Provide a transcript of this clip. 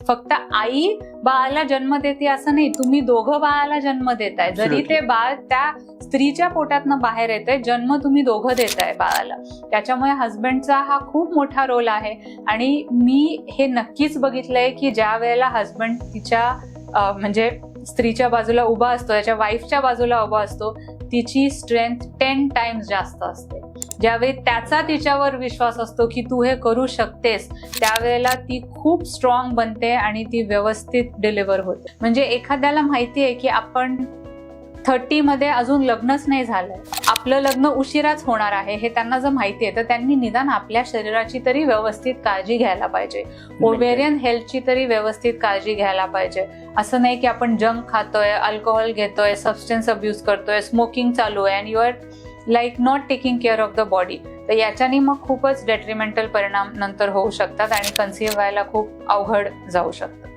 फक्त आई बाळाला जन्म देते असं नाही तुम्ही दोघं बाळाला जन्म देताय. जरी ते बाळ त्या स्त्रीच्या पोटातनं बाहेर येते जन्म तुम्ही दोघं देताय बाळाला. त्याच्यामुळे हस्बंडचा हा खूप मोठा रोल आहे. आणि मी हे नक्कीच बघितलंय की ज्या वेळेला हस्बंड तिच्या म्हणजे स्त्रीच्या बाजूला उभा असतो त्याच्या वाईफच्या बाजूला उभा असतो तिची स्ट्रेंथ टेन टाइम्स जास्त असते. ज्यावेळी त्याचा तिच्यावर विश्वास असतो की तू हे करू शकतेस त्यावेळेला ती खूप स्ट्रॉंग बनते आणि ती व्यवस्थित डिलिव्हर होते. म्हणजे एखाद्याला माहिती आहे की आपण थर्टी मध्ये अजून लग्नच नाही झालंय आपलं लग्न उशिराच होणार आहे हे त्यांना जर माहिती आहे तर त्यांनी निदान आपल्या शरीराची तरी व्यवस्थित काळजी घ्यायला पाहिजे. ओवेरियन हेल्थची तरी व्यवस्थित काळजी घ्यायला पाहिजे. असं नाही की आपण जंक खातोय अल्कोहोल घेतोय सबस्टन्स अब्युज करतोय स्मोकिंग चालू आहे and you are like not taking care of the body तर याच्याने मग खूपच डेट्रिमेंटल परिणाम नंतर होऊ शकतात आणि कन्सिव्ह व्हायला खूप अवघड जाऊ शकतात